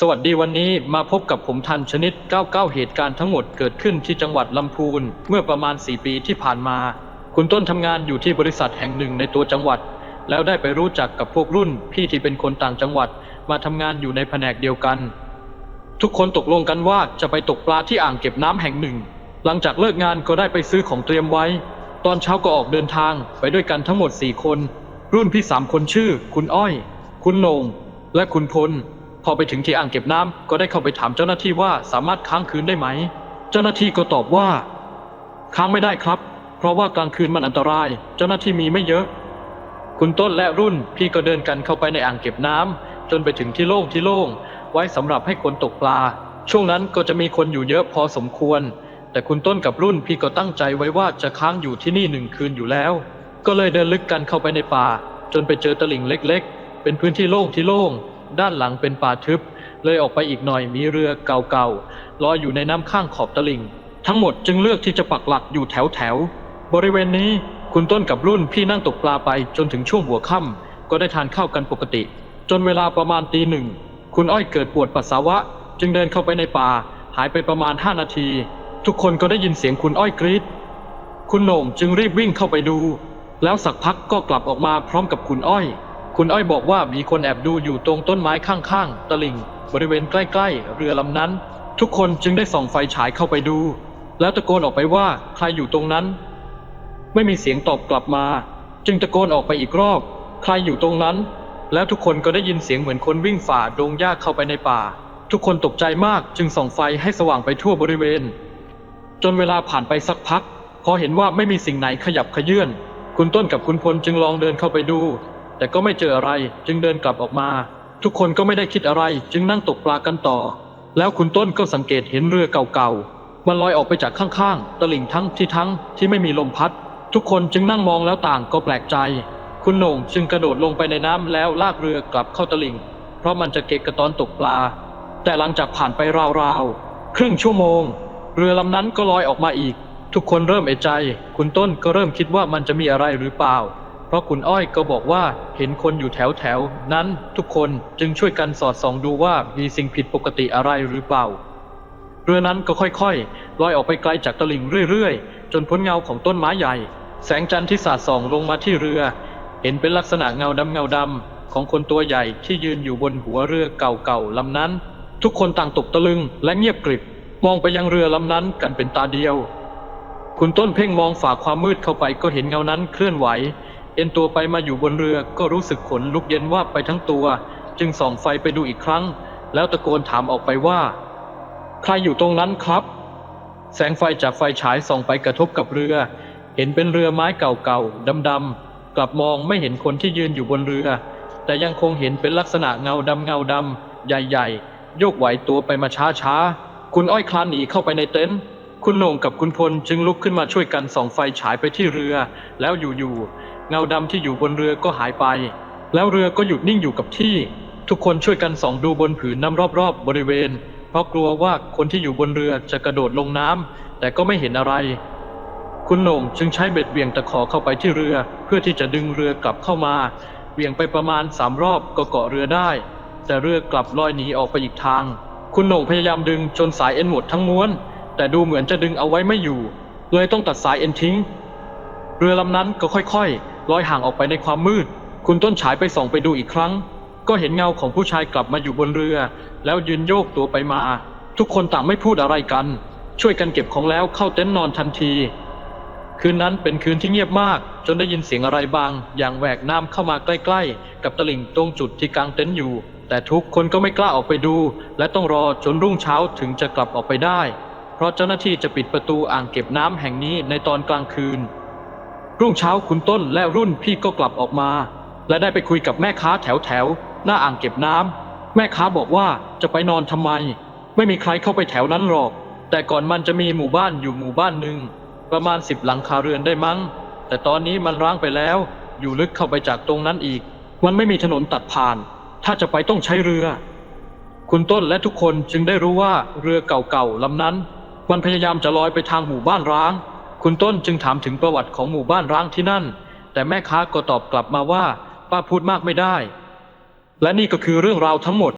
สวัสดีวันนี้มาพบกับผมทันชนิด 99 เหตุการณ์ทั้งหมดเกิดขึ้นที่จังหวัดลำพูน เมื่อประมาณ 4 ปีที่ผ่านมา คุณต้นทำงานอยู่ที่บริษัทแห่งหนึ่งในตัวจังหวัด แล้วได้ไปรู้จักกับพวกรุ่นพี่ที่เป็นคนต่างจังหวัด มาทำงานอยู่ในแผนกเดียวกัน ทุกคนตกลงกันว่าจะไปตกปลาที่อ่างเก็บน้ำแห่งหนึ่ง หลังจากเลิกงานก็ได้ไปซื้อของเตรียมไว้ ตอนเช้าก็ออกเดินทางไปด้วยกันทั้งหมด 4 คน รุ่นพี่สามคนชื่อ คุณอ้อย คุณโหนงและคุณพล พอไปถึงที่อ่างเก็บน้ำก็ได้เข้าไปถามเจ้าหน้าที่ว่าสามารถค้างคืนได้ไหม เจ้าหน้าที่ก็ตอบว่า ค้างไม่ได้ครับ เพราะว่ากลางคืนมันอันตราย เจ้าหน้าที่มีไม่เยอะ คุณต้นและรุ่นพี่ก็เดินกันเข้าไปในอ่างเก็บน้ำจนไปถึงที่โล่งที่โล่งไว้สำหรับให้คนตกปลา ช่วงนั้นก็จะมีคนอยู่เยอะพอสมควร แต่คุณต้นกับรุ่นพี่ก็ตั้งใจไว้ว่าจะค้างอยู่ที่นี่หนึ่งคืนอยู่แล้ว ก็เลยเดินลึกกันเข้าไปในป่า จนไปเจอตลิ่งเล็ก ๆ เป็นพื้นที่โล่งที่โล่ง ด้านหลังเป็นป่าทึบ เลยออกไปอีกหน่อยมีเรือเก่าๆลอยอยู่ในน้ำข้างขอบตลิ่ง ทั้งหมดจึงเลือกที่จะปักหลักอยู่แถวๆบริเวณนี้คุณต้นกับรุ่นพี่นั่งตกปลาไปจนถึงช่วงหัวค่ำก็ได้ทานข้าวกันปกติ จนเวลาประมาณตีหนึ่ง คุณอ้อยเกิดปวดปัสสาวะ จึงเดินเข้าไปในป่า หายไปประมาณ5นาที ทุกคนก็ได้ยินเสียงคุณอ้อยกรีดคุณโหน่งจึงรีบวิ่งเข้าไปดู แล้วสักพักก็กลับออกมาพร้อมกับคุณอ้อย คุณอ้อยบอกว่ามีคนแอบดูอยู่ตรงต้นไม้ข้างๆ ตลิ่ง บริเวณใกล้ๆ เรือลำนั้น ทุกคนจึงได้ส่องไฟฉายเข้าไปดู แล้วตะโกนออกไปว่าใครอยู่ตรงนั้น ไม่มีเสียงตอบกลับมา จึงตะโกนออกไปอีกรอบ ใครอยู่ตรงนั้น แล้วทุกคนก็ได้ยินเสียงเหมือนคนวิ่งฝ่าดงหญ้าเข้าไปในป่า ทุกคนตกใจมากจึงส่องไฟให้สว่างไปทั่วบริเวณ จนเวลาผ่านไปสักพัก พอเห็นว่าไม่มีสิ่งไหนขยับขยื่นคุณต้นกับคุณพลจึงลองเดินเข้าไปดู แต่ก็ไม่เจออะไรจึงเดินกลับออกมา ทุกคนก็ไม่ได้คิดอะไรจึงนั่งตกปลากันต่อ แล้วคุณต้นก็สังเกตเห็นเรือเก่าๆ มันลอยออกไปจากข้างๆ ตลิ่งทั้งที่ทั้งที่ไม่มีลมพัด ทุกคนจึงนั่งมองแล้วต่างก็แปลกใจ คุณโหน่งจึงกระโดดลงไปในน้ำแล้วลากเรือกลับเข้าตลิ่ง เพราะมันจะเกะกะตอนตกปลา แต่หลังจากผ่านไปราวๆครึ่งชั่วโมง เรือลำนั้นก็ลอยออกมาอีก ทุกคนเริ่มเอะใจ คุณต้นก็เริ่มคิดว่ามันจะมีอะไรหรือเปล่า เพราะคุณอ้อยก็บอกว่าเห็นคนอยู่แถวแถวๆนั้นทุกคนจึงช่วยกันสอดส่องดูว่ามีสิ่งผิดปกติอะไรหรือเปล่า เรือนั้นก็ค่อยๆลอยออกไปไกลจากตลิ่งเรื่อยๆ จนพ้นเงาของต้นไม้ใหญ่ แสงจันทร์ที่สาดส่องลงมาที่เรือ เห็นเป็นลักษณะเงาดำเงาดำของคนตัวใหญ่ที่ยืนอยู่บนหัวเรือเก่าๆลำนั้น ทุกคนต่างตกตะลึงและเงียบกริบมองไปยังเรือลำนั้นกันเป็นตาเดียว คุณต้นเพ่งมองฝ่าความมืดเข้าไปก็เห็นเงานั้นเคลื่อนไหว เอ็นตัวไปมาอยู่บนเรือก็รู้สึกขนลุกเย็นว่าบไปทั้งตัว จึงส่องไฟไปดูอีกครั้ง แล้วตะโกนถามออกไปว่า ใครอยู่ตรงนั้นครับ แสงไฟจากไฟฉายส่องไปกระทบกับเรือ เห็นเป็นเรือไม้เก่าๆดำๆกลับมองไม่เห็นคนที่ยืนอยู่บนเรือ แต่ยังคงเห็นเป็นลักษณะเงาดำเงาดำใหญ่ ๆ โยกไหวตัวไปมาช้าๆคุณอ้อยคลานหนีเข้าไปในเต็นท์ คุณโหน่งกับคุณพลจึงลุกขึ้นมาช่วยกันส่องไฟฉายไปที่เรือ แล้วอยู่ๆเงาดำที่อยู่บนเรือก็หายไป แล้วเรือก็หยุดนิ่งอยู่กับที่ ทุกคนช่วยกันส่องดูบนผืนน้ำรอบๆบริเวณ เพราะกลัวว่าคนที่อยู่บนเรือจะกระโดดลงน้ำแต่ก็ไม่เห็นอะไร คุณโหน่งจึงใช้เบ็ดเหวี่ยงตะขอเข้าไปที่เรือ เพื่อที่จะดึงเรือกลับเข้ามาเหวี่ยงไปประมาณสามรอบก็เกาะเรือได้ แต่เรือกลับลอยหนีออกไปอีกทาง คุณโหน่งพยายามดึงจนสายเอ็นหมดทั้งม้วน แต่ดูเหมือนจะดึงเอาไว้ไม่อยู่ เลยต้องตัดสายเอ็นทิ้ง เรือลำนั้นก็ค่อยๆลอยห่างออกไปในความมืด คุณต้นฉายไปส่องไปดูอีกครั้ง ก็เห็นเงาของผู้ชายกลับมาอยู่บนเรือ แล้วยืนโยกตัวไปมา ทุกคนต่างไม่พูดอะไรกัน ช่วยกันเก็บของแล้วเข้าเต็นท์นอนทันที คืนนั้นเป็นคืนที่เงียบมาก จนได้ยินเสียงอะไรบาง อย่างแหวกน้ำเข้ามาใกล้ๆ กับตลิ่งตรงจุดที่กางเต็นท์อยู่แต่ทุกคนก็ไม่กล้าออกไปดู และต้องรอจนรุ่งเช้าถึงจะกลับออกไปได้ เพราะเจ้าหน้าที่จะปิดประตูอ่างเก็บน้ำแห่งนี้ในตอนกลางคืน รุ่งเช้าคุณต้นและรุ่นพี่ก็กลับออกมา และได้ไปคุยกับแม่ค้าแถวแถวๆหน้าอ่างเก็บน้ำแม่ค้าบอกว่าจะไปนอนทำไม ไม่มีใครเข้าไปแถวนั้นหรอก แต่ก่อนมันจะมีหมู่บ้านอยู่หมู่บ้านหนึ่งประมาณสิบหลังคาเรือนได้มั้ง แต่ตอนนี้มันร้างไปแล้ว อยู่ลึกเข้าไปจากตรงนั้นอีก มันไม่มีถนนตัดผ่าน ถ้าจะไปต้องใช้เรือ คุณต้นและทุกคนจึงได้รู้ว่าเรือเก่าๆลำนั้น มันพยายามจะลอยไปทางหมู่บ้านร้าง คุณต้นจึงถามถึงประวัติของหมู่บ้านร้างที่นั่น แต่แม่ค้าก็ตอบกลับมาว่า ป้าพูดมากไม่ได้ และนี่ก็คือเรื่องราวทั้งหมด